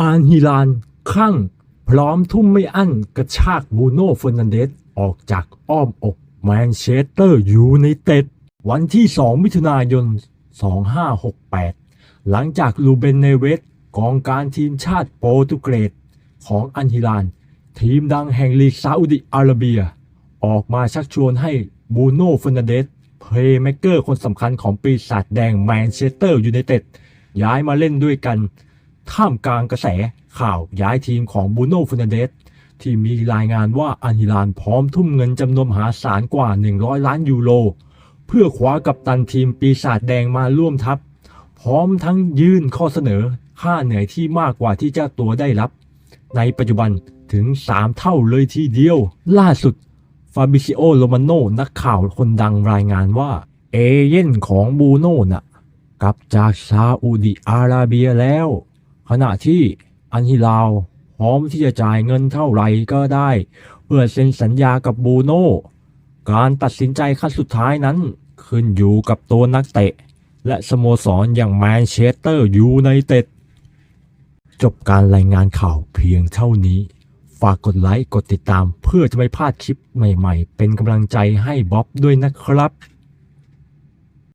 อานฮิลานคลั่ง พร้อมทุ่มไม่อั้นกระชากบูโน่เฟอร์นันเดสออกจากอ้อมอกแมนเชสเตอร์ยูไนเต็ดวันที่ 2 มิถุนายน 2568 หลังจากลูเบนเนเวสกองการทีมชาติโปรตุเกสของอันฮิลาน ทีมดังแห่งลีกซาอุดิอาระเบีย ออกมาชักชวนให้บูโน่เฟอร์นันเดสเพลย์แมกเกอร์คนสำคัญของปีศาจแดงแมนเชสเตอร์ยูไนเต็ดย้ายมาเล่นด้วยกัน ท่ามกลางกระแสข่าวย้ายทีมของบูโน่ฟอร์นันเดสที่มีรายงานว่าอันฮิลานพร้อมทุ่มเงินจำนวนมหาศาลกว่า 100 ล้านยูโร เพื่อคว้ากัปตันทีมปีศาจแดงมาร่วมทัพ พร้อมทั้งยื่นข้อเสนอค่าเหนื่อยที่มากกว่าที่เจ้าตัวได้รับ ในปัจจุบันถึง 3 เท่าเลยทีเดียว ล่าสุดฟาบิซิโอโรมาโนนักข่าวคนดังรายงานว่า เอเย่นของบูโน่น่ะกลับจากซาอุดิอาระเบียแล้ว ขณะที่อันฮิลาวพร้อมที่จะจ่ายเงินเท่าไหร่ก็ได้ เพื่อเซ็นสัญญากับบูโน่การตัดสินใจขั้นสุดท้ายนั้นขึ้นอยู่กับตัวนักเตะ และสโมสรอย่างแมนเชสเตอร์ยูไนเต็ดจบการรายงานข่าวเพียงเท่านี้ ฝากกดไลค์ กดติดตามเพื่อจะไม่พลาดคลิปใหม่ๆ เป็นกำลังใจให้บ๊อบด้วยนะครับ